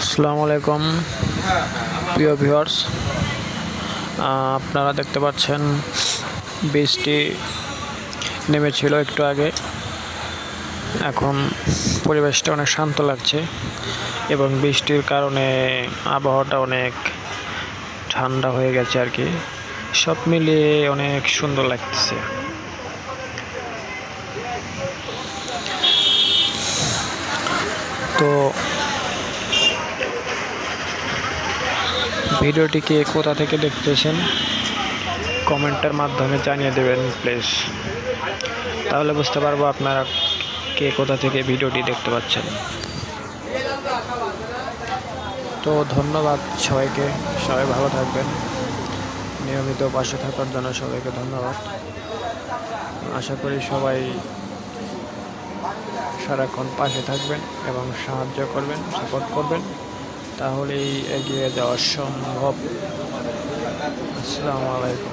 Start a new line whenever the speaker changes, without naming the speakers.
আসসালামু আলাইকুম, প্রিয় ভিউয়ার্স। আপনারা দেখতে পাচ্ছেন, বৃষ্টি নেমেছিল একটু আগে। এখন পরিবেশটা অনেক শান্ত লাগছে এবং বৃষ্টির কারণে আবহাওয়াটা অনেক ঠান্ডা হয়ে গেছে আর কি। সব মিলিয়ে অনেক সুন্দর লাগতেছে। তো ভিডিওটিকে কোথা থেকে দেখতেছেন? কমেন্টের মাধ্যমে জানিয়ে দেবেন, প্লিজ। তাহলে বুঝতে পারব আপনারা কে কোথা থেকে ভিডিওটি দেখতে পাচ্ছেন। তো ধন্যবাদ সবাইকে। সবাই ভালো থাকবেন। নিয়মিত পাশে থাকার জন্য সবাইকে ধন্যবাদ। আশা করি সবাই সারাক্ষণ পাশে থাকবেন এবং সাহায্য করবেন, সাপোর্ট করবেন। তাহলেই এগিয়ে যাওয়া সম্ভব। আসসালামু আলাইকুম।